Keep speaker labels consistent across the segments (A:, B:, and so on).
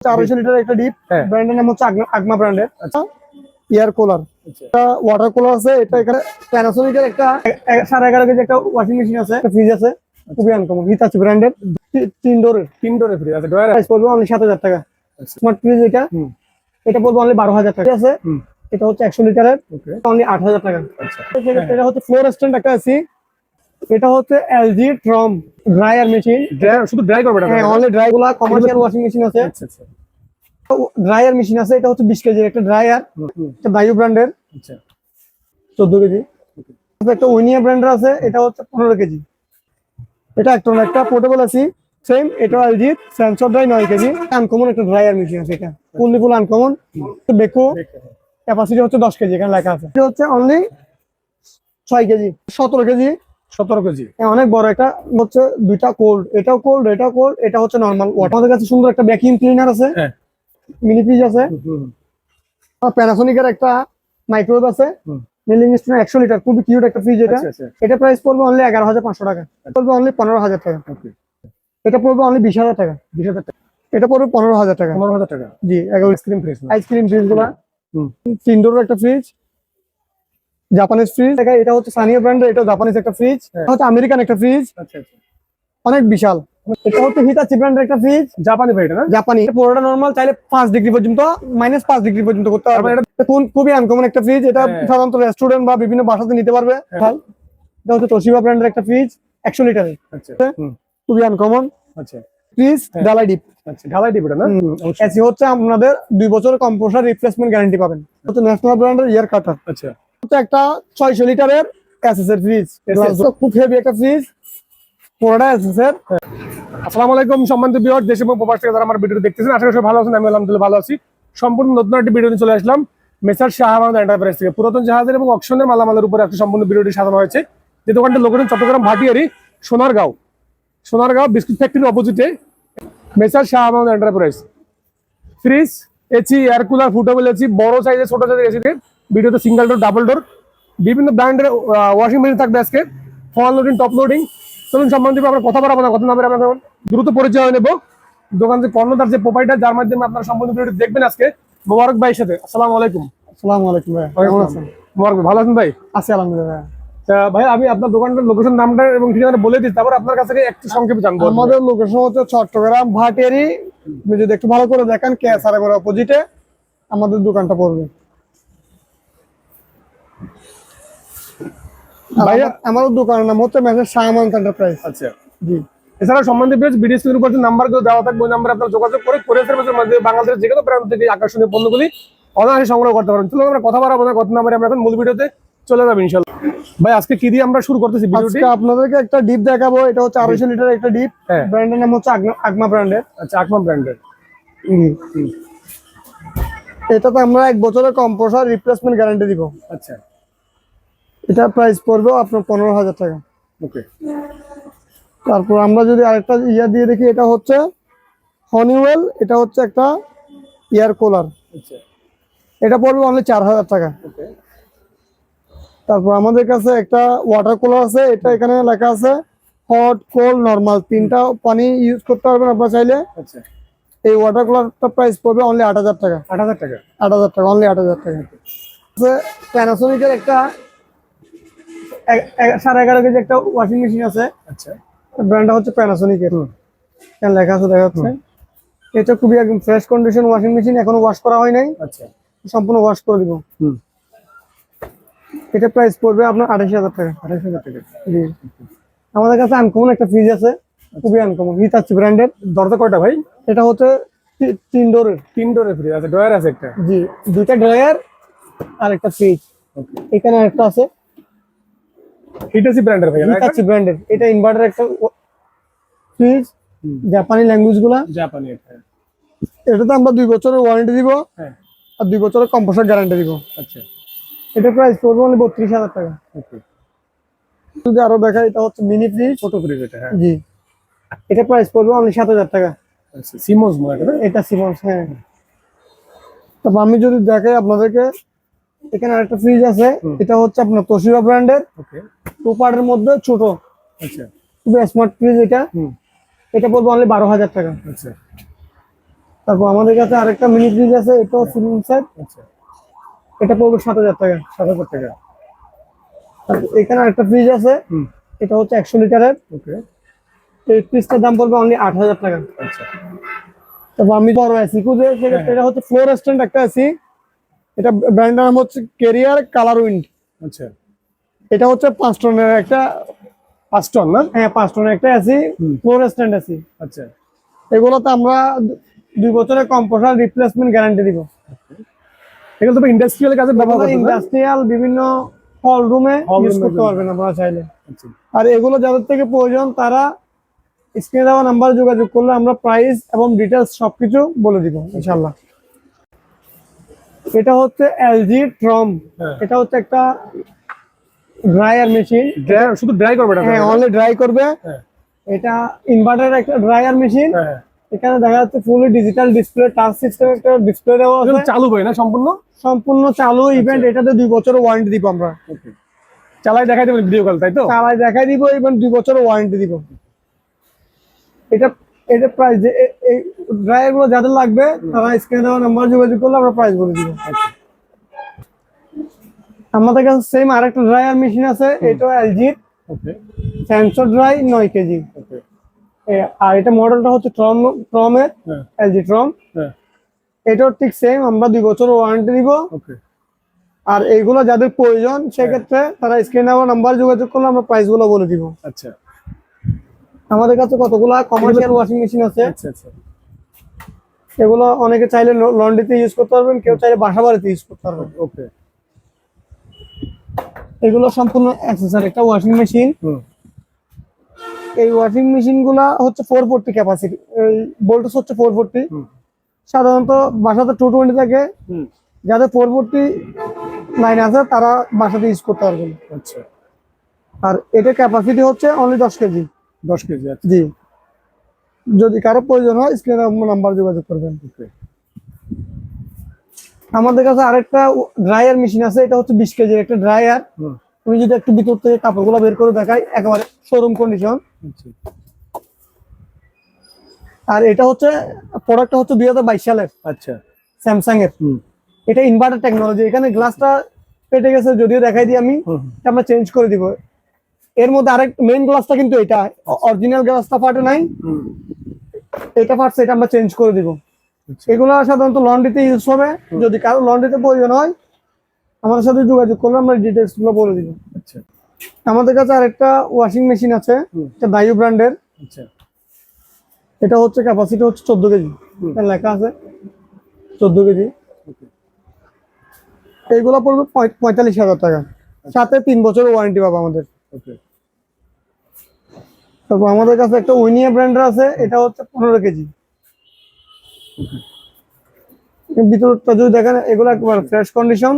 A: আড়াইশো লিটার একটা ডিপ। ব্র্যান্ডের নাম হচ্ছে আগমা- ব্র্যান্ডের
B: আচ্ছা।
A: এয়ার কুলার
B: আচ্ছা।
A: ওয়াটার কুলার আছে এটা এখানে প্যানাসোনিকের একটা সাড়ে এগারো কেজি একটা ওয়াশিং মেশিন আছে ফ্রিজ আছে খুবই আনকমন হিতাচি ব্র্যান্ডের তিন ডোরের
B: তিন ডোরে ফ্রি আছে ডয়ার
A: প্রাইস পড়বে অনলি সাত হাজার টাকা।
B: আচ্ছা।
A: স্মার্ট ফ্রিজ এটা। এটা পড়বে অনলি বারো হাজার টাকা। আছে এটা হচ্ছে একশো লিটারের। অনলি আট হাজার টাকা।
B: আচ্ছা।
A: এটা হচ্ছে ফ্লোর স্ট্যান্ড একটা আছে এটা হচ্ছে এলজি ট্রম ড্রায়ার মেশিন
B: শুধু ড্রাই করবে
A: হ্যাঁ অনলি ড্রাই গুলা কমার্শিয়াল ওয়াশিং মেশিন আছে।
B: আচ্ছা আচ্ছা।
A: ড্রায়ার মেশিন আছে এটা হচ্ছে বিশ কেজির একটা ড্রায়ার এটা বায়ু ব্র্যান্ডের
B: আচ্ছা।
A: চোদ্দ কেজি। একটা উইনিয়া ব্র্যান্ডের আছে এটা হচ্ছে পনেরো কেজি। এটা একটা একটা পোর্টেবল আছে। সেম এটা এলজি সেন্সর ড্রাই নয় কেজি। আনকমন একটা ড্রায়ার মেশিন আছে এটা। Fully full uncommon Beko capacity হচ্ছে দশ কেজি এখানে লেখা আছে। এটা হচ্ছে অনলি ছয় কেজি সতেরো কেজি।
B: সতেরো কেজি।
A: হ্যাঁ, অনেক বড়। একটা হচ্ছে দুইটা কোল্ড এটাও কোল্ড এটাও কোল্ড এটা হচ্ছে নর্মাল ওয়াটার আমাদের কাছে সুন্দর একটা ভ্যাকিউম ক্লিনার আছে।
B: হ্যাঁ।
A: মিনি ফ্রিজ আছে। প্যানাসোনিকের একটা মাইক্রোওয়েভ আছে।
B: হুম।
A: মিলিং স্টোন একশো লিটার খুবই কিউট একটা ফ্রিজ এটা।
B: আচ্ছা আচ্ছা।
A: এটা প্রাইস পড়বে অনলি এগারো হাজার পাঁচশো টাকা। পড়বে অনলি পনেরো হাজার টাকা। এটা পড়বে অনলি বিশ হাজার টাকা।
B: বিশ হাজার টাকা।
A: এটা পড়বে পনেরো হাজার টাকা।
B: পনেরো হাজার টাকা।
A: জি
B: ফ্রেশ
A: আইসক্রিম ফ্রিজগুলা। একটা ফ্রিজ জাপানিজ ফ্রিজ এটা হচ্ছে সানিয়া ব্র্যান্ডের এটা জাপানিজ একটা ফ্রিজ
B: হ্যাঁ।
A: হচ্ছে আমেরিকান একটা ফ্রিজ
B: আচ্ছা আচ্ছা।
A: অনেক বিশাল। এটা হচ্ছে হিতাচি ব্র্যান্ডের একটা ফ্রিজ
B: জাপানি ভাই এটা না
A: জাপানি পুরোটা নর্মাল চাইলে পাঁচ ডিগ্রি পর্যন্ত মাইনাস পাঁচ ডিগ্রি পর্যন্ত করতে পারবে। এটা খুবই আনকমন একটা ফ্রিজ এটা
B: হ্যাঁ।
A: সাধারণত রেস্টুরেন্ট বা বিভিন্ন বাসাতে নিতে পারবে।
B: হ্যাঁ।
A: এটা হচ্ছে তোশিবা ব্র্যান্ডের একটা ফ্রিজ একশো লিটারের
B: আচ্ছা
A: খুবই আনকমন
B: আচ্ছা।
A: ফ্রিজ। ডালাই ডিপ
B: আচ্ছা ঢালাই দিবে এটা না?
A: এসি হচ্ছে আপনাদের দুই বছরের কম্পোসার রিপ্লেসমেন্ট গ্যারান্টি পাবেন। হচ্ছে ন্যাশনাল ব্র্যান্ডের ইয়ার কাটার
B: আচ্ছা।
A: একটা ছয়শো লিটারের এসএস এর ফ্রিজ খুব হেভি একটা ফ্রিজ পুরোটা এসএস এর।
B: আসসালামু আলাইকুম সম্মানিত বিহার দেশ এবং প্রবাস থেকে যারা আমার ভিডিও দেখতেছেন আশা করি ভালো আছেন আমি আলহামদুলিল্লাহ ভালো আছি। সম্পূর্ণ নতুন একটি ভিডিও নিয়ে চলে আসলাম। মেসার শাহবাদ এন্টারপ্রাইজ থেকে। পুরাতন জাহাজের এবং অকশনের মালামালের উপরে একটা সম্পূর্ণ ভিডিওটি সাজানো হয়েছে। যে দোকানটা লোকেশন চট্টগ্রাম ভাটিয়ারি সোনারগাঁও। সোনারগাঁও বিস্কুট ফ্যাক্টরির অপোজিটে messrs Shahbad enterprise fridge AC air cooler portable AC বড় সাইজের ছোট সাইজের এসি ভিডিওতে সিঙ্গেল ডোর ডাবল ডোর বিভিন্ন ব্র্যান্ডের ওয়াশিং মেশিন থাকবে আজকে। ফল লোডিং টপ লোডিং চলুন সম্বন্ধে আমরা কথা বলব না কথা নামের আমরা দ্রুত পরিচয় হয়ে নেব। দোকান যে কর্ণধার যে প্রোপাইটার যার মাধ্যমে আপনারা সম্পূর্ণ ভিডিওটি দেখবেন আজকে মোবারক ভাইয়ের সাথে। আসসালামু আলাইকুম।
A: আসসালামু আলাইকুম ভাই কেমন আছেন?
B: মোবারক ভাই, ভালো আছেন ভাই?
A: আছি আলহামদুলিল্লাহ।
B: ভাই আমি আপনার দোকানটার লোকেশন নামটা এবং ঠিকানা বলে দিই তারপর আপনার কাছ থেকে একটু সংক্ষেপে জানব।
A: আমাদের লোকেশন হচ্ছে চট্টগ্রাম ভাটিয়ারি আপনি যদি একটু ভালো করে দেখেন কে সারাগর অপোজিটে আমাদের দোকানটা পড়বে আর
B: ভাইয়া-
A: আমার- দোকানের নাম হচ্ছে মেসেজ এন্টারপ্রাইজ
B: আচ্ছা।
A: জি।
B: এছাড়া সম্বন্ধে পেজ ভিডিও উপর যে নাম্বারগুলো দেওয়া থাকবে ওই নাম্বারে আপনারা যোগাযোগ করে কোরিয়ার সার্ভিসের মাধ্যমে বাংলাদেশের যে কোনো প্রান্ত থেকে আকর্ষণীয় পণ্যগুলি অনায়াসে সংগ্রহ করতে পারেন চলুন আমরা কথা বাড়াবো না কথা নাম্বারে আমরা এখন মূল ভিডিওতে চলে যাব ইনশাল্লাহ ভাই আজকে কি দিয়ে আমরা শুরু করতেছি ভিডিওটি
A: আপনাদেরকে একটা ডিপ দেখাবো এটা হচ্ছে আড়াইশো লিটার একটা ডিপ। ব্র্যান্ডের নাম হচ্ছে আগমা ব্র্যান্ডের
B: আচ্ছা আকমা ব্র্যান্ডের
A: এটাতে আমরা এক বছরের কম্পোসার রিপ্লেসমেন্ট গ্যারান্টি দিব।
B: আচ্ছা।
A: এটা প্রাইস পড়বে আপনার পনেরো হাজার টাকা।
B: ওকে
A: তারপর আমরা যদি আরেকটা ইয়া দিয়ে দেখি এটা হচ্ছে হনিওয়েল এটা হচ্ছে একটা কুলার
B: আচ্ছা।
A: এটা পড়বে অনলি চার হাজার টাকা। তারপর আমাদের কাছে একটা ওয়াটার কুলার আছে এটা এখানে লেখা আছে হট কোল্ড নর্মাল তিনটা পানি ইউজ করতে পারবেন আপনারা চাইলে।
B: আচ্ছা।
A: এই ওয়াটার কুলারটা প্রাইস পড়বে অনলি আট হাজার টাকা।
B: আট হাজার টাকা?
A: আট হাজার টাকা অনলি আট হাজার টাকা। প্যানাসোনিকের একটা সাড়ে এগারো কেজি একটা ওয়াশিং মেশিন আছে।
B: আচ্ছা।
A: ব্র্যান্ডটা হচ্ছে প্যানাসোনিকের এখানে লেখা আছে দেখা যাচ্ছে এটা খুবই একদম ফ্রেশ কন্ডিশন ওয়াশিং মেশিন এখনও ওয়াশ করা হয় নাই।
B: আচ্ছা।
A: সম্পূর্ণ ওয়াশ করে দিব।
B: হুম।
A: এটা প্রাইস পড়বে আপনার আঠাশ হাজার টাকা।
B: আঠাশ হাজার টাকা।
A: জি। আমাদের কাছে আনকমন একটা ফ্রিজ আছে। খুবই আনকমন হিতাচি ব্র্যান্ডের
B: দরজা কয়টা ভাই?
A: এটা হচ্ছে তিন ডোরের।
B: তিন ডোরে ফ্রি আছে। ডয়ার আছে একটা।
A: জি দুইটা ড্রয়ার আর একটা ফ্রিজ এখানে একটা আছে।
B: হিটাসি ব্র্যান্ডের ভাই?
A: হিতাচি ব্র্যান্ডের এটা ইনভার্টার একটা ফ্রিজ জাপানি ল্যাঙ্গুয়েজগুলা
B: জাপানি এটা
A: তো আমরা দুই বছরের ওয়ারেন্টি দিব
B: হ্যাঁ।
A: আর দুই বছরের কম্পোসার গ্যারান্টি দিব।
B: আচ্ছা।
A: এটা প্রাইস পড়বে অনলি বত্রিশ হাজার টাকা।
B: ওকে।
A: যদি আরও দেখা এটা হচ্ছে মিনি ফ্রিজ
B: ছোট ফ্রিজ এটা হ্যাঁ।
A: জি। এটা প্রাইস পড়বে অনলি সাত হাজার টাকা।
B: আচ্ছা সিমোস মনে এটা? না?
A: এটা সিমন্স হ্যাঁ। তারপর আমি যদি দেখাই আপনাদেরকে এখানে আরেকটা ফ্রিজ আছে। এটা হচ্ছে আপনার তোশিবা ব্র্যান্ডের টু পার্টের মধ্যে ছোট।
B: আচ্ছা।
A: খুবই স্মার্ট ফ্রিজ এটা। এটা বলব অনলি বারো হাজার টাকা।
B: আচ্ছা।
A: তারপর আমাদের কাছে আরেকটা মিনি ফ্রিজ আছে এটাও সিলিং সাইড
B: আচ্ছা।
A: এটা পড়বে সাত হাজার টাকা।
B: সাত হাজার টাকা।
A: এখানে আরেকটা ফ্রিজ আছে। এটা হচ্ছে একশো লিটারের।
B: ওকে।
A: এই ফ্রিজটার দাম পড়বে অনলি আট হাজার টাকা।
B: আচ্ছা।
A: তারপর আমি বড় এসি খুঁজে সেক্ষেত্রে এটা হচ্ছে ফ্লোর স্ট্যান্ড একটা এসি এটা ব্র্যান্ডের নাম হচ্ছে কেরিয়ার কালার উইন্ড
B: আচ্ছা।
A: এটা হচ্ছে পাঁচ টনের একটা
B: পাঁচ টন না?
A: হ্যাঁ পাঁচ টনের একটা এসি ফ্লোর স্ট্যান্ড এসি।
B: আচ্ছা।
A: এগুলোতে আমরা দুই বছরের কম্পোসার রিপ্লেসমেন্ট গ্যারান্টি দিব।
B: এগুলো তো ইন্ডাস্ট্রিয়াল কাজে ব্যবহার
A: ইন্ডাস্ট্রিয়াল বিভিন্ন হল রুমে ইউজ করতে পারবেন আপনারা চাইলে।
B: আচ্ছা।
A: আর এগুলো যাদের থেকে প্রয়োজন তারা স্ক্রিনে দেওয়া নাম্বার যোগাযোগ করলে আমরা প্রাইস এবং ডিটেলস সবকিছু বলে দিব ইনশাল্লাহ এটা হচ্ছে এলজি ট্রম।
B: হ্যাঁ।
A: এটা হচ্ছে একটা ড্রায়ার মেশিন।
B: Dry- শুধু ড্রাই করবে এটা
A: হ্যাঁ অনলি ড্রাই করবে।
B: হ্যাঁ।
A: এটা ইনভার্টার একটা ড্রায়ার মেশিন।
B: হ্যাঁ। হ্যাঁ।
A: এখানে দেখা যাচ্ছে fully digital display touch system একটা ডিসপ্লে দেওয়া আছে।
B: চালু হয় না সম্পূর্ণ?
A: সম্পূর্ণ চালু। ইভেন্ট এটাতে দুই বছরের ওয়ারেন্টি দিব আমরা।
B: চালাই দেখাই দেবেন ভিডিও কল তাই তো?
A: চালাই দেখাই দিব ইভেন্ট দুই বছরের ওয়ারেন্টি দিব। এটা এটা প্রাইস এই ড্রায়ারগুলো যাদের লাগবে তারা স্ক্রিনে দেওয়া নাম্বার যোগাযোগ করলে আমরা প্রাইস বলে দিব। আমাদের কাছে সেম আরেকটা ড্রায়ার মেশিন আছে এটা এলজির
B: ওকে
A: সেন্সর ড্রাই নয় কেজি আর এটা মডেলটা হচ্ছে ট্রম ট্রমের এলজি ট্রম এটাও ঠিক সেম আমরা দুই বছরের ওয়ারেন্টি দিব। আর এইগুলো যাদের প্রয়োজন সেক্ষেত্রে তারা স্ক্রিনে দেওয়া নাম্বার যোগাযোগ করলে আমরা প্রাইসগুলো বলে দিব।
B: আচ্ছা।
A: আমাদের কাছে কতগুলা কমার্শিয়াল ওয়াশিং মেশিন আছে।
B: আচ্ছা আচ্ছা।
A: এগুলো অনেকে চাইলে লন্ড্রিতে ইউজ করতে পারবেন কেউ চাইলে বাসা বাড়িতে ইউজ করতে পারবেন।
B: ওকে।
A: এগুলো সম্পূর্ণ অ্যাক্সেসরি একটা ওয়াশিং মেশিন এই ওয়াশিং মেশিনগুলা হচ্ছে ফোর ফোরটি ক্যাপাসিটি এই ভোল্টেজ হচ্ছে ফোর ফোরটি সাধারণত বাসাতে টু টোয়েন্টি থাকে। যাদের ফোর ফোরটি লাইন আছে তারা বাসাতে ইউজ করতে পারবেন।
B: আচ্ছা।
A: আর এটার ক্যাপাসিটি হচ্ছে অনলি দশ কেজি।
B: দশ কেজি আচ্ছা।
A: জি। যদি কারও প্রয়োজন হয় স্ক্রিনে নাম্বার যোগাযোগ করবেন। আমাদের কাছে আরেকটা ড্রায়ার মেশিন আছে এটা হচ্ছে বিশ কেজির একটা ড্রায়ার তুমি যদি একটু ভিতর থেকে কাপড়গুলো বের করে দেখাই একেবারে শোরুম কন্ডিশন
B: আচ্ছা।
A: আর এটা হচ্ছে প্রোডাক্টটা হচ্ছে দুই হাজার বাইশ সালের।
B: আচ্ছা।
A: স্যামসাং এর এটা ইনভার্টার টেকনোলজি এখানে গ্লাসটা পেটে গেছে যদিও দেখাই দিই আমি। আমরা চেঞ্জ করে দিব। এর মধ্যে আরেক মেইন গ্লাসটা কিন্তু এটা। অরিজিনাল গ্লাসটা ফাটে নাই। এটা ফাটছে এটা আমরা চেঞ্জ করে দিব।
B: আচ্ছা।
A: এগুলো সাধারণত লন্ড্রিতে ইউজ হবে। যদি কারও লন্ড্রিতে প্রয়োজন হয় আমাদের সাথে যোগাযোগ করলে আমরা ডিটেলসগুলো বলে দিব।
B: আচ্ছা।
A: আমাদের কাছে আরেকটা ওয়াশিং মেশিন আছে। এটা দায়ু ব্র্যান্ডের
B: আচ্ছা।
A: এটা হচ্ছে ক্যাপাসিটি হচ্ছে চোদ্দ কেজি। লেখা আছে চোদ্দ কেজি। এইগুলো পড়বে পঁয়- পঁয়তাল্লিশ হাজার টাকা। সাথে তিন বছরের ওয়ারেন্টি পাবো আমাদের।
B: ওকে।
A: তারপর আমাদের কাছে একটা উইনিয়া ব্র্যান্ডের আছে এটা হচ্ছে পনেরো কেজি। ভিতরটা যদি দেখেন এগুলো একবার ফ্রেশ কন্ডিশন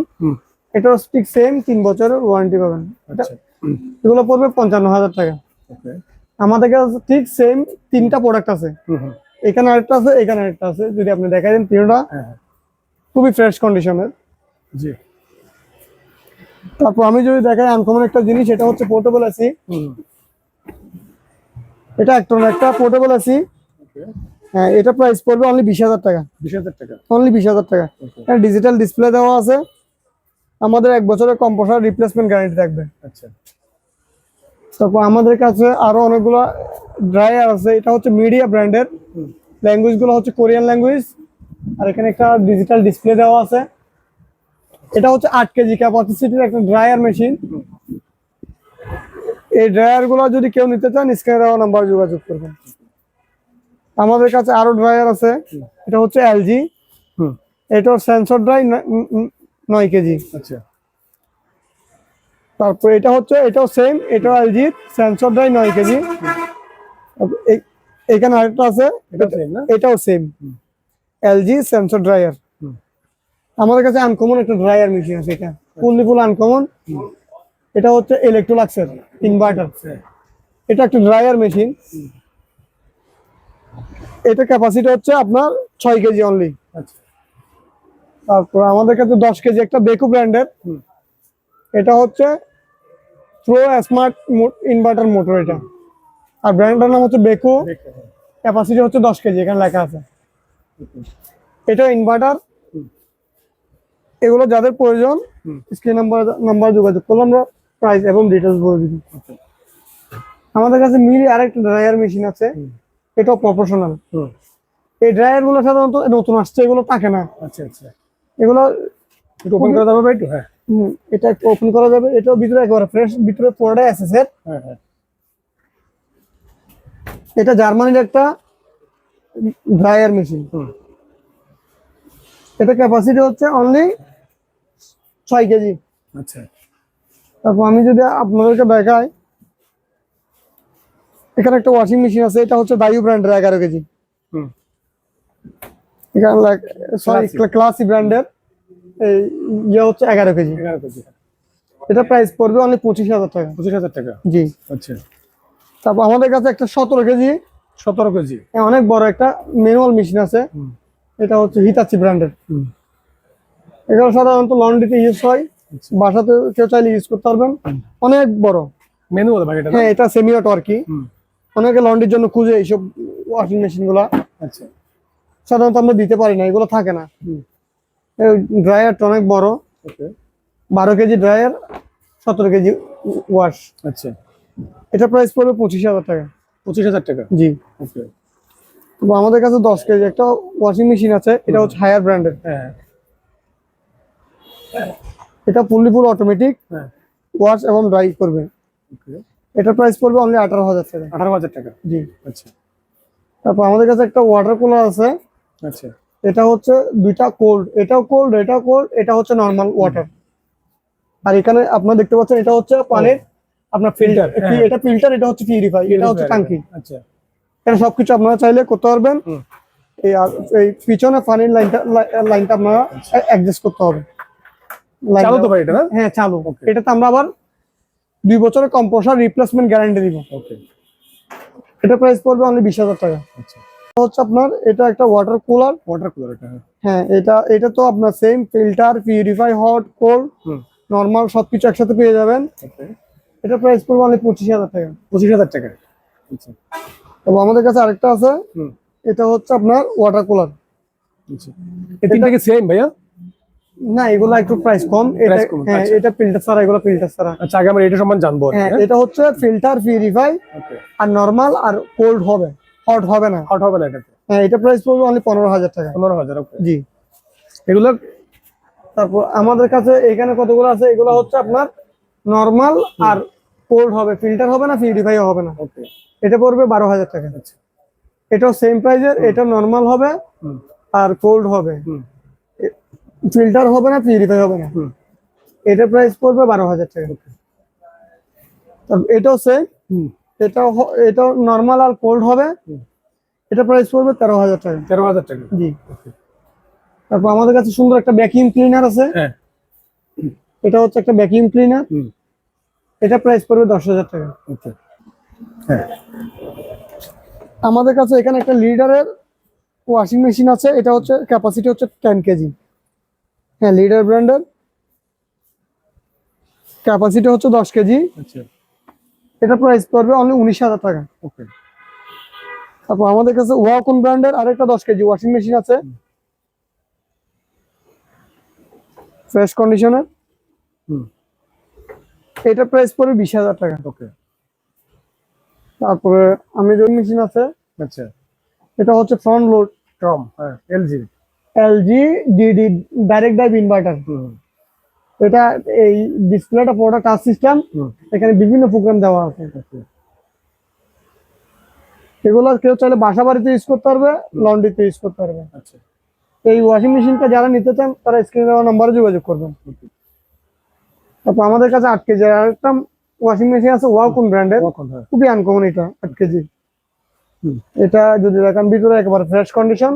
A: এটাও ঠিক সেম তিন বছরের ওয়ারেন্টি পাবেন। এটা
B: আচ্ছা।
A: এগুলো পড়বে পঞ্চান্ন হাজার টাকা। আমাদের কাছে ঠিক সেম তিনটা প্রোডাক্ট আছে। এখানে আরেকটা আছে এখানে আরেকটা আছে। যদি আপনি দেখাই দেন তিনটা
B: হ্যাঁ হ্যাঁ।
A: খুবই ফ্রেশ কন্ডিশনের
B: জি।
A: তারপর আমি যদি দেখাই আনকমন একটা জিনিস এটা হচ্ছে পোর্টেবল এসি এটা একটা একটা পোর্টেবল এসি
B: ওকে
A: হ্যাঁ এটা প্রাইস পড়বে অনলি বিশ হাজার টাকা।
B: বিশ হাজার টাকা।
A: অনলি বিশ হাজার টাকা। এটা ডিজিটাল ডিসপ্লে দেওয়া আছে। আমাদের এক বছরের কম্পোসার রিপ্লেসমেন্ট গ্যারান্টি থাকবে।
B: আচ্ছা।
A: তারপর আমাদের কাছে আরও অনেকগুলো ড্রায়ার আছে। এটা হচ্ছে মিডিয়া ব্র্যান্ডের ল্যাঙ্গুয়েজগুলো হচ্ছে কোরিয়ান ল্যাঙ্গুয়েজ আর এখানে একটা ডিজিটাল ডিসপ্লে দেওয়া আছে। এটা হচ্ছে আট কেজি ক্যাপাসিটির একটা ড্রায়ার মেশিন এই ড্রায়ারগুলো যদি কেউ নিতে চান স্ক্রিনে দেওয়া নাম্বার যোগাযোগ করবেন। আমাদের কাছে আরও ড্রায়ার আছে। এটা হচ্ছে এলজি
B: হুম।
A: এটার সেন্সর ড্রাই নয় কেজি।
B: আচ্ছা।
A: তারপর এটা হচ্ছে এটাও সেম এটাও এলজি সেন্সর ড্রাই নয় কেজি। এখানে আরেকটা আছে। এটাও সেম এলজি সেন্সর ড্রায়ার আমাদের কাছে আনকমন একটা ড্রায়ার মেশিন আছে এটা। ফুললি ফুল আনকমন এটা হচ্ছে ইলেকট্রোলাক্সের ইনভার্টার এটা একটা ড্রায়ার মেশিন এটা ক্যাপাসিটি হচ্ছে আপনার ছয় কেজি অনলি
B: আচ্ছা।
A: তারপর আমাদের কাছে দশ কেজি একটা বেকু ব্র্যান্ডের। এটা হচ্ছে প্রো স্মার্ট ইনভার্টার মোটর এটা। আর ব্র্যান্ডটার নাম হচ্ছে বেকু ক্যাপাসিটি হচ্ছে দশ কেজি এখানে লেখা আছে। এটা ইনভার্টার এগুলো যাদের প্রয়োজন স্ক্রিন নাম্বার নাম্বার যোগাযোগ করলে আমরা প্রাইস এবং ডিটেলস বলে দিবি। আমাদের কাছে মিলি আরেকটা ড্রায়ার মেশিন আছে। এটাও প্রফেশনাল। এই ড্রায়ারগুলো সাধারণত নতুন আসছে এগুলো থাকে না।
B: আচ্ছা আচ্ছা।
A: এগুলো
B: একটু ওপেন করে ভাই একটু? হ্যাঁ।
A: এটা একটু ওপেন করা যাবে। এটাও ভিতরে একেবারে ফ্রেশ ভিতরে পুরোটাই এসএসএর
B: হ্যাঁ হ্যাঁ।
A: এটা জার্মানির একটা ড্রায়ার মেশিন। এটা ক্যাপাসিটি হচ্ছে অনলি ছয় কেজি।
B: আচ্ছা।
A: তারপর আমি যদি আপনাদেরকে দেখাই এখানে একটা ওয়াশিং মেশিন আছে এটা হচ্ছে দায়ু ব্র্যান্ডের এগারো কেজি।
B: হুম।
A: এখানে সরি ক্লাসি ব্র্যান্ডের এই ইয়ে হচ্ছে এগারো কেজি।
B: এগারো কেজি।
A: এটা প্রাইস পড়বে অনলি পঁচিশ হাজার টাকা।
B: পঁচিশ হাজার টাকা?
A: জি।
B: আচ্ছা।
A: তারপর আমাদের কাছে একটা সতেরো কেজি।
B: সতেরো কেজি।
A: অনেক বড় একটা ম্যানুয়াল মেশিন আছে। এটা হচ্ছে হিতাচি ব্র্যান্ডের এগুলো সাধারণত লন্ড্রিতে ইউজ হয়। বাসাতে কেউ চাইলে ইউজ করতে পারবেন। অনেক বড়।
B: ম্যানুয়াল ভাই এটা
A: হ্যাঁ এটা সেমি অটো আর কি অনেকে লন্ড্রির জন্য খুঁজে এইসব ওয়াশিং মেশিনগুলা।
B: আচ্ছা।
A: সাধারণত আমরা দিতে পারি না এগুলো থাকে না। ড্রায়ারটা অনেক বড়। বারো কেজি ড্রায়ার সতেরো কেজি ওয়াশ
B: আচ্ছা।
A: এটা প্রাইস পড়বে পঁচিশ হাজার টাকা।
B: পঁচিশ হাজার টাকা?
A: জি।
B: ওকে।
A: আমাদের কাছে দশ কেজি একটা ওয়াশিং মেশিন আছে এটা হচ্ছে হায়ার ব্র্যান্ডের
B: হ্যাঁ।
A: এটা ফুল অটোমেটিক
B: হ্যাঁ।
A: ওয়াশ এবং ড্রাই করবে। এটা প্রাইস পড়বে অনলি আঠারো হাজার টাকা।
B: আঠারো হাজার টাকা?
A: জি।
B: আচ্ছা।
A: তারপর আমাদের কাছে একটা ওয়াটার কুলার আছে।
B: আচ্ছা।
A: এটা হচ্ছে দুইটা কোল্ড এটাও কোল্ড এটাও কোল্ড এটা হচ্ছে নর্মাল ওয়াটার আর এখানে আপনারা দেখতে পাচ্ছেন এটা হচ্ছে পানির আপনার ফিল্টার
B: হ্যাঁ।
A: এটা ফিল্টার এটা হচ্ছে পিউরিফাই এটা হচ্ছে টাঙ্কি
B: আচ্ছা।
A: এখানে সবকিছু আপনারা চাইলে করতে পারবেন। এই আর এই পিছনে পানির লাইনটা লাইনটা আপনারা অ্যাডজাস্ট করতে হবে।
B: চালু তো ভাই এটা না?
A: হ্যাঁ চালু। এটাতে আমরা আবার দুই বছরের কম্পোসার রিপ্লেসমেন্ট গ্যারান্টি দিব।
B: ওকে
A: এটা প্রাইস পড়বে অনলি বিশ হাজার টাকা।
B: আচ্ছা।
A: হচ্ছে আপনার এটা একটা ওয়াটার কুলার
B: ওয়াটার কুলার এটা হ্যাঁ।
A: হ্যাঁ এটা এটা তো আপনার same filter purify hot cold
B: হুম।
A: নর্মাল সবকিছু একসাথে পেয়ে যাবেন। এটা প্রাইস পড়বে অনলি পঁচিশ হাজার টাকা।
B: পঁচিশ হাজার টাকা। আচ্ছা।
A: এবং আমাদের কাছে আরেকটা আছে। এটা হচ্ছে আপনার ওয়াটার কুলার
B: আচ্ছা। তিনটা কি সেম ভাইয়া?
A: না এগুলো একটু প্রাইস কম। এটা হ্যাঁ
B: আচ্ছা।
A: এটা ফিল্টার ছাড়া এগুলো ফিল্টার ছাড়া।
B: আচ্ছা আগে আমরা এটা সম্বন্ধে জানব
A: হ্যাঁ
B: হ্যাঁ?
A: এটা হচ্ছে ফিল্টার পিউরিফাই আর নর্মাল আর কোল্ড হবে। হট হবে না।
B: হট হবে না এটাতে?
A: হ্যাঁ এটা প্রাইস পড়বে অনলি পনেরো হাজার টাকা।
B: পনেরো হাজার
A: জি।
B: এগুলো?
A: তারপর আমাদের কাছে এখানে কতগুলো আছে? এগুলো হচ্ছে আপনার নর্মাল আর কোল্ড হবে। ফিল্টার হবে না পিউরিফাই হবে না। এটা পড়বে বারো হাজার টাকা।
B: আচ্ছা।
A: এটাও সেম প্রাইজের এটা নর্মাল হবে আর কোল্ড হবে।
B: হুম।
A: ফিল্টার হবে না পিউরিফাই হবে না। এটা প্রাইস পড়বে বারো হাজার টাকা। এটাও সেম এটাও এটাও নর্মাল আর কোল্ড হবে। এটা প্রাইস পড়বে তেরো হাজার টাকা।
B: তেরো হাজার টাকা।
A: জি। তারপর আমাদের কাছে সুন্দর একটা ভ্যাকিউম ক্লিনার আছে।
B: হ্যাঁ।
A: এটা হচ্ছে একটা ভ্যাকিউম ক্লিনার এটা প্রাইস পড়বে দশ হাজার টাকা।
B: ওকে হ্যাঁ।
A: আমাদের কাছে এখানে একটা লিডারের ওয়াশিং মেশিন আছে। এটা হচ্ছে ক্যাপাসিটি হচ্ছে টেন কেজি হ্যাঁ লিডার ব্র্যান্ডের ক্যাপাসিটি হচ্ছে দশ কেজি।
B: আচ্ছা।
A: এটা প্রাইস পড়বে অনলি উনিশ হাজার টাকা।
B: ওকে
A: তারপর আমাদের কাছে ওয়াকন ব্র্যান্ডের আরেকটা দশ কেজি ওয়াশিং মেশিন আছে। ফ্রেশ কন্ডিশনের
B: হুম।
A: এটা প্রাইস পড়বে বিশ হাজার টাকা।
B: ওকে
A: তারপরে আমি যে মেশিন আছে।
B: আচ্ছা।
A: এটা হচ্ছে ফ্রন্ট লোড
B: টম হ্যাঁ LG
A: LG DD direct drive inverter এটা এই ডিসপ্লেটা পুরোটা টাচ সিস্টেম এখানে বিভিন্ন প্রোগ্রাম দেওয়া আছে। এগুলো কেউ চাইলে বাসা বাড়িতে ইউজ করতে পারবে লন্ড্রিতে ইউজ করতে পারবে।
B: আচ্ছা।
A: এই ওয়াশিং মেশিনটা যারা নিতে চান তারা স্ক্রিনে দেওয়া নম্বরে যোগাযোগ করবেন। তারপর আমাদের কাছে আট কেজি আর একটা ওয়াশিং মেশিন আছে ওয়াকুন ব্র্যান্ডের খুবই আনকমন এটা আট কেজি। এটা যদি দেখেন ভিতরে একেবারে ফ্রেশ কন্ডিশন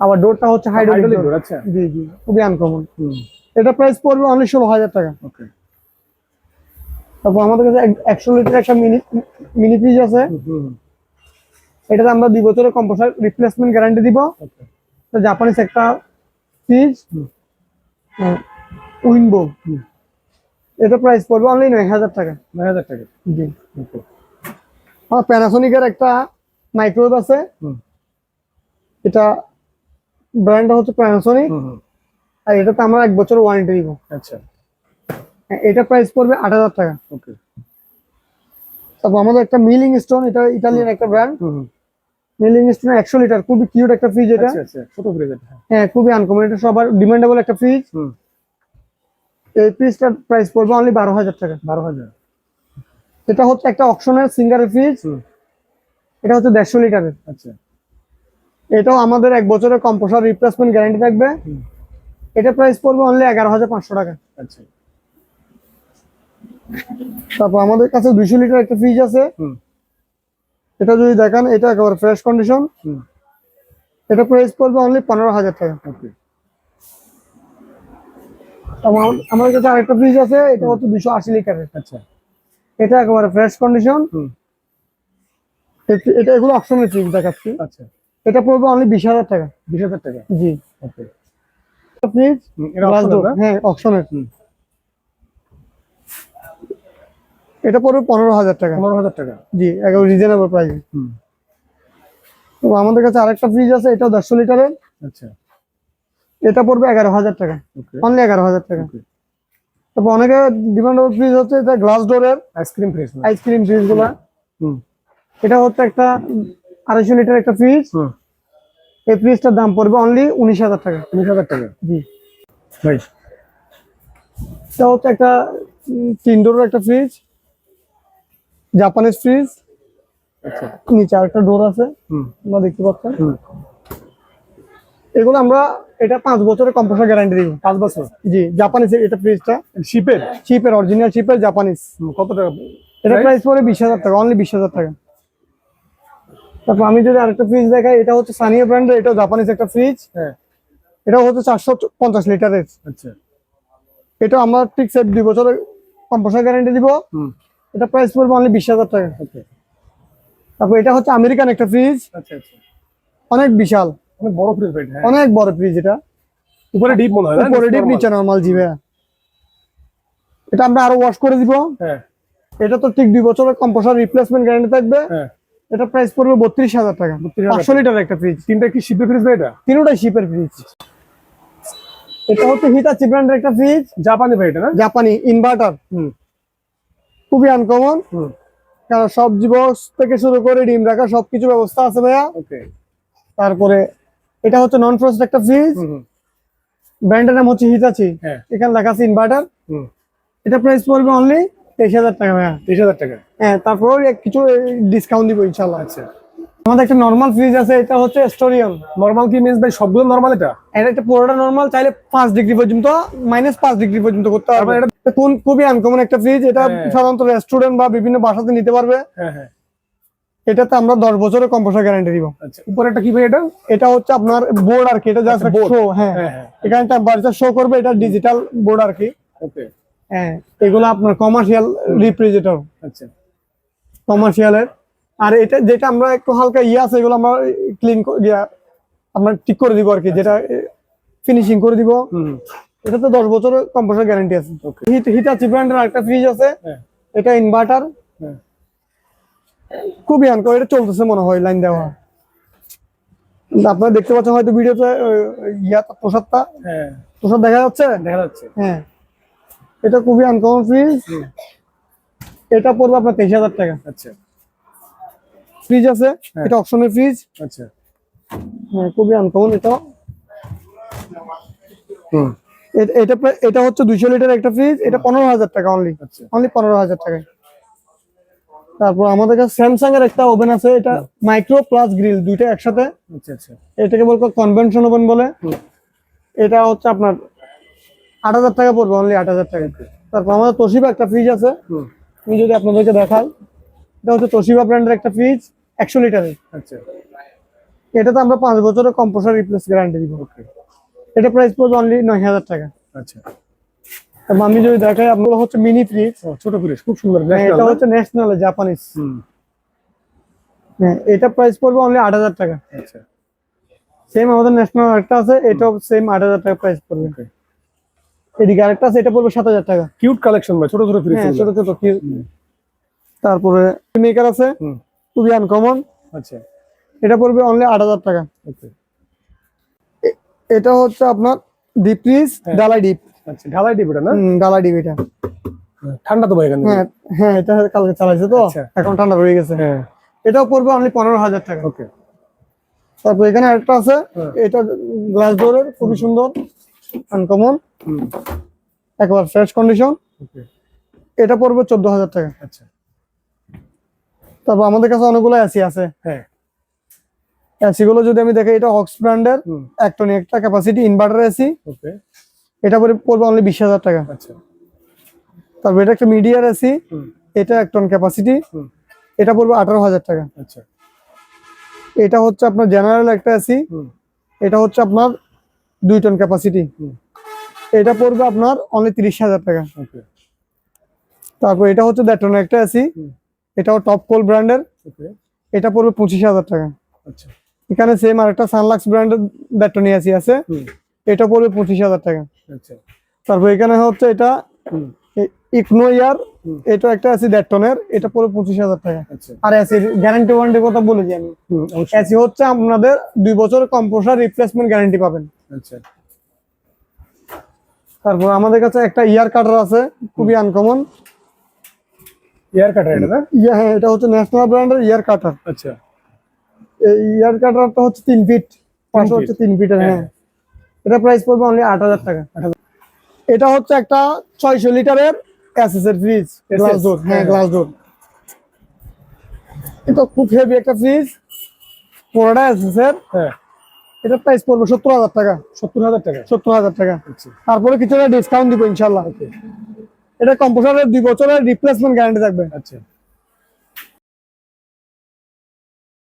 A: আবার ডোরটা হচ্ছে হাইড্রোলিক
B: হাইড্রোলিক
A: ডোর
B: আচ্ছা।
A: জি জি খুবই আনকমন এটা প্রাইস পড়বে অনলি ষোলো হাজার টাকা।
B: ওকে
A: তারপর আমাদের কাছে এক- একশো লিটার একটা মিনি মিনি ফ্রিজ আছে। এটাতে আমরা দুই বছরের কম্পোসার রিপ্লেসমেন্ট গ্যারান্টি দিব। জাপানিজ একটা ফ্রিজ উইনবো এটা প্রাইস পড়বে অনলি নয় হাজার টাকা।
B: নয় হাজার টাকা।
A: জি।
B: ওকে
A: আমার প্যানাসোনিকের একটা মাইক্রোওয়েভ আছে। এটা ব্র্যান্ডটা হচ্ছে প্যানাসোনিক আর এটাতে আমরা এক বছর ওয়ারেন্টি দিব।
B: আচ্ছা।
A: হ্যাঁ, এটা প্রাইস পড়বে আট হাজার টাকা।
B: ওকে।
A: তারপর আমাদের একটা মিলিং স্টোন এটা ইটালিয়ান একটা ব্র্যান্ড মিলিং স্টোন একশো লিটার খুবই কিউট একটা ফ্রিজ এটা।
B: আচ্ছা আচ্ছা ছোট ফ্রিজ এটা হ্যাঁ।
A: হ্যাঁ খুবই আনকমন এটা সবার ডিমান্ডেবল একটা ফ্রিজ এই ফ্রিজটার প্রাইস পড়বে অনলি বারো হাজার টাকা।
B: বারো হাজার।
A: এটা হচ্ছে একটা অপশনের সিঙ্গারের ফ্রিজ এটা হচ্ছে দেড়শো লিটারের
B: আচ্ছা।
A: এটাও আমাদের এক বছরের কম্পোসার রিপ্লেসমেন্ট গ্যারান্টি থাকবে। এটা প্রাইস পড়বে অনলি এগারো হাজার পাঁচশো টাকা।
B: আচ্ছা।
A: তারপর আমাদের কাছে দুইশো লিটার একটা ফ্রিজ আছে। এটা যদি দেখান এটা একেবারে ফ্রেশ কন্ডিশন এটা প্রাইস পড়বে অনলি পনেরো হাজার টাকা। আমার- আমাদের কাছে আরেকটা ফ্রিজ আছে এটা হচ্ছে দুশো আশি লিটারের।
B: আচ্ছা।
A: এটা একেবারে ফ্রেশ কন্ডিশন এটা এগুলো অপশনের ফ্রিজ দেখাচ্ছি।
B: আচ্ছা।
A: এটা পড়বে অনলি বিশ হাজার টাকা।
B: বিশ হাজার টাকা?
A: জি।
B: ওকে।
A: ফ্রিজ
B: এটা optional না?
A: হ্যাঁ অপশনের এটা পড়বে পনেরো হাজার টাকা।
B: পনেরো হাজার টাকা?
A: জি একেবারে রিজনেবল প্রাইস
B: হুম।
A: তো আমাদের কাছে আরেকটা ফ্রিজ আছে এটাও দেড়শো লিটারের।
B: আচ্ছা।
A: এটা পড়বে এগারো হাজার টাকা। অনলি এগারো হাজার টাকা। তারপর অনেকে ডিমান্ডেবল ফ্রিজ হচ্ছে এটা গ্লাস ডোরের
B: ice cream fridge
A: ice cream ফ্রিজগুলা।
B: হুম।
A: এটা হচ্ছে একটা আড়াইশো লিটার একটা ফ্রিজ এই ফ্রিজটার দাম পড়বে অনলি উনিশ হাজার টাকা।
B: উনিশ হাজার টাকা?
A: জি।
B: ভাই।
A: এটা হচ্ছে একটা তিন ডোরের একটা ফ্রিজ জাপানিজ ফ্রিজ
B: আচ্ছা।
A: নিচে আরেকটা ডোর আছে।
B: হুম।
A: তোমরা দেখতে পাচ্ছেন। এগুলো আমরা এটা পাঁচ বছরের কম্পোসার গ্যারান্টি দিব।
B: পাঁচ বছর?
A: জি জাপানিজ এটা ফ্রিজটা
B: শিপের
A: চিপের অরিজিনাল চিপের জাপানিজ
B: কত টাকা?
A: এটা? প্রাইস পড়ে বিশ হাজার টাকা অনলি বিশ হাজার টাকা। তারপর আমি যদি আরেকটা ফ্রিজ দেখাই এটা হচ্ছে সানিয়া ব্র্যান্ডের এটা জাপানিজ একটা ফ্রিজ
B: হ্যাঁ।
A: এটা হচ্ছে চারশো পঞ্চাশ লিটারের।
B: আচ্ছা।
A: এটা আমরা ঠিক সেট দুই বছরের কম্পোসার গ্যারান্টি দিব। এটা প্রাইস পড়বে অনলি বিশ হাজার টাকা। তারপর এটা হচ্ছে আমেরিকান একটা ফ্রিজ
B: আচ্ছা আচ্ছা।
A: অনেক বিশাল।
B: অনেক বড় ফ্রিজ হ্যাঁ।
A: অনেক বড় ফ্রিজ এটা।
B: উপরে ডিপ মনে হয়
A: উপরে ডিপ নিচে নর্মাল জি ভাইয়া। এটা আমরা আরও ওয়াশ করে দিব।
B: হ্যাঁ।
A: এটা তো ঠিক দুই বছরের কম্পোসার রিপ্লেসমেন্ট গ্যারান্টি থাকবে।
B: হ্যাঁ।
A: এটা প্রাইস পড়বে বত্রিশ হাজার টাকা।
B: 32,000
A: পাঁচশো লিটার একটা ফ্রিজ
B: তিনটা কি শিপের ফ্রিজ এটা?
A: তিনটাই শিপের ফ্রিজ এটা হচ্ছে হিতাচি ব্র্যান্ডের একটা ফ্রিজ
B: জাপানি ভাই এটা না?
A: জাপানি ইনভার্টার
B: হুম।
A: খুবই আনকমন
B: হুম।
A: কারণ সবজি বক্স থেকে শুরু করে ডিম রাখা সবকিছু ব্যবস্থা আছে ভাইয়া।
B: ওকে
A: তারপরে এটা হচ্ছে নন ফ্রস্ট একটা ফ্রিজ ব্র্যান্ডের নাম হচ্ছে হিতাচি
B: হ্যাঁ।
A: এখানে লেখা আছে ইনভার্টার এটা প্রাইস পড়বে অনলি তেইশ হাজার টাকা ভাইয়া।
B: তেইশ হাজার টাকা?
A: হ্যাঁ তারপর কিছু ডিসকাউন্ট দিব ইনশাল্লাহ
B: আচ্ছা।
A: আমাদের একটা নর্মাল ফ্রিজ আছে এটা হচ্ছে স্টোরিয়ন
B: নর্মাল কি মিন্স ভাই সবগুলো নর্মাল এটা?
A: এটা একটা পুরোটা নর্মাল চাইলে পাঁচ ডিগ্রি পর্যন্ত মাইনাস পাঁচ ডিগ্রি পর্যন্ত করতে পারবে। এটা কোন- খুবই আনকমন একটা ফ্রিজ এটা
B: হ্যাঁ।
A: সাধারণত রেস্টুরেন্ট বা বিভিন্ন বাসাতে নিতে পারবে।
B: হ্যাঁ হ্যাঁ।
A: এটাতে আমরা দশ বছরের কম্পোসার গ্যারান্টি দিব।
B: আচ্ছা। উপরে একটা কি ভাই এটা?
A: এটা হচ্ছে আপনার বোর্ড আর কি এটা জাস্ট শো হ্যাঁ। এখানে টেম্পারেচার শো করবে এটা ডিজিটাল বোর্ড আর কি।
B: ওকে
A: হ্যাঁ। এগুলো আপনার কমার্শিয়াল রিফ্রিজারেটর
B: আচ্ছা।
A: কমার্শিয়ালের আর এটা যেটা আমরা একটু হালকা ইয়ে আছে এগুলো আমরা ক্লিন আমরা ঠিক করে দিব আর কি যেটা ফিনিশিং করে দিব।
B: হুম।
A: এটাতে দশ বছরের কম্পোসার গ্যারান্টি আছে। হিট হিটাচি ব্র্যান্ডের একটা ফ্রিজ আছে।
B: হ্যাঁ।
A: এটা ইনভার্টার
B: হ্যাঁ।
A: খুবই আনকো এটা চলতেছে মনে হয় লাইন দেওয়া। আপনারা দেখতে পাচ্ছেন হয়তো ভিডিওতে ইয়াটা প্রসাদটা।
B: হ্যাঁ।
A: প্রসাদ দেখা যাচ্ছে?
B: দেখা যাচ্ছে।
A: হ্যাঁ। এটা খুবই আনকমন ফ্রিজ এটা পড়বে আপনার তেইশ হাজার টাকা।
B: আচ্ছা।
A: ফ্রিজ আছে
B: হ্যাঁ।
A: এটা অপশনের ফ্রিজ
B: আচ্ছা।
A: হ্যাঁ খুবই আনকমন এটা।
B: হুম।
A: এটা এটা হচ্ছে দুইশো লিটার একটা ফ্রিজ এটা পনেরো হাজার টাকা অনলি
B: আচ্ছা।
A: অনলি পনেরো হাজার টাকায়। তারপর আমাদের কাছে স্যামসাং এর একটা ওভেন আছে এটা মাইক্রো প্লাস গ্রিল দুইটা একসাথে।
B: আচ্ছা আচ্ছা।
A: এটাকে বলব কনভেনশন ওভেন বলে। এটা হচ্ছে আপনার আট হাজার টাকা পড়বে অনলি আট হাজার টাকা তারপর আমাদের তোশিবা একটা ফ্রিজ আছে। আমি যদি আপনাদেরকে দেখাই এটা হচ্ছে তোশিবা ব্র্যান্ডের একটা ফ্রিজ একশো লিটারের।
B: আচ্ছা।
A: এটাতে আমরা পাঁচ বছরের কম্পোসার রিপ্লেস গ্যারান্টি দিব। এটা প্রাইস পড়বে অনলি নয় হাজার টাকা।
B: আচ্ছা।
A: আমি যদি দেখাই আপনার হচ্ছে মিনি ফ্রিজ
B: ছোট ফ্রিজ খুব সুন্দর
A: হ্যাঁ, এটা হচ্ছে ন্যাশনাল জাপানিজ হ্যাঁ এটা প্রাইস পড়বে অনলি আট হাজার টাকা।
B: আচ্ছা।
A: সেম আমাদের ন্যাশনাল একটা আছে এটাও সেম আট হাজার টাকা প্রাইস পড়বে। এদিকে আরেকটা আছে এটা পড়বে সাত হাজার টাকা।
B: কিউট কালেকশন ভাই ছোট ছোট ফ্রিজ
A: হ্যাঁ ছোট ছোট তারপরে মেকার আছে খুবই আনকমন
B: আচ্ছা।
A: এটা পড়বে অনলি আট হাজার টাকা। এটা হচ্ছে আপনার ডিপ
B: হ্যাঁ।
A: ডালাই ডিপ
B: আচ্ছা ঢালাই ডিপ এটা না?
A: ডালাই ডিপ এটা।
B: ঠান্ডা তো ভাই এখানে।
A: হ্যাঁ হ্যাঁ এটা কালকে চালাইছে তো
B: আচ্ছা।
A: এখন ঠান্ডা রয়ে গেছে।
B: হ্যাঁ।
A: এটাও পড়বে অনলি পনেরো হাজার টাকা।
B: ওকে
A: তারপর এখানে আরেকটা আছে
B: হ্যাঁ।
A: এটা গ্লাস ডোরের খুবই সুন্দর। আনকমন একবার ফ্রেশ কন্ডিশন এটা পড়বে চোদ্দ হাজার টাকা।
B: আচ্ছা।
A: তারপর আমাদের কাছে অনেকগুলো এসি আছে।
B: হ্যাঁ।
A: এসি গুলো যদি আমি দেখি এটা অক্স ব্র্যান্ডের একটনি একটা ক্যাপাসিটি ইনভার্টার এসি
B: ওকে
A: এটা পরে পড়বে অনলি বিশ হাজার টাকা।
B: আচ্ছা।
A: তারপর এটা একটা মিডিয়ার এসি এটা এক টন ক্যাপাসিটি এটা পড়বে আঠারো হাজার টাকা।
B: আচ্ছা।
A: এটা হচ্ছে আপনার জেনারেল একটা এসি এটা হচ্ছে আপনার দুই টন ক্যাপাসিটি এটা পড়বে আপনার অনলি তিরিশ হাজার টাকা। তারপর এটা হচ্ছে দেড় টন একটা এসি এটাও টপ কোল ব্র্যান্ডের এটা পড়বে পঁচিশ হাজার টাকা।
B: আচ্ছা।
A: এখানে সেম আর একটা সানলাক্স ব্র্যান্ডের দেড় টন এসি আছে। এটা পড়বে পঁচিশ হাজার টাকা।
B: আচ্ছা।
A: তারপর এখানে হচ্ছে এটা ইকনো ইয়ার এটা একটা আছে দেড় টনের এটা পড়বে পঁচিশ হাজার টাকা।
B: আচ্ছা।
A: আর এসির গ্যারান্টি ওয়ারেন্টির কথা বলেছি আমি। এসি হচ্ছে আপনাদের দুই বছর কম্পোসার রিপ্লেসমেন্ট গ্যারান্টি পাবেন।
B: আচ্ছা।
A: তারপর আমাদের কাছে একটা ইয়ার কাটার আছে খুবই আনকমন
B: এয়ার কাটার এটা না?
A: ইয়া হ্যাঁ এটা হচ্ছে ন্যাশনাল ব্র্যান্ডের ইয়ার কাটার।
B: আচ্ছা।
A: এই ইয়ার কাটারটা হচ্ছে তিন ফিট পাশে হচ্ছে তিন ফিটের হ্যাঁ।
B: হ্যাঁ।
A: এটা প্রাইস পড়বে অনলি আট হাজার টাকা। এটা হচ্ছে একটা ছয়শো লিটারের এসএস এর ফ্রিজ গ্লাস ডোর হ্যাঁ
B: হ্যাঁ।
A: গ্লাস ডোর এটা খুব হেভি একটা ফ্রিজ পুরোটা এসএস এর
B: হ্যাঁ।
A: এটা প্রাইস পড়বে সত্তর হাজার টাকা
B: সত্তর হাজার টাকা
A: সত্তর হাজার টাকা।
B: আচ্ছা।
A: তারপরে কিছুটা ডিসকাউন্ট দিব ইনশাল্লাহ এটা কম্পোসারের দুই বছরের রিপ্লেসমেন্ট গ্যারান্টি থাকবে।
B: আচ্ছা।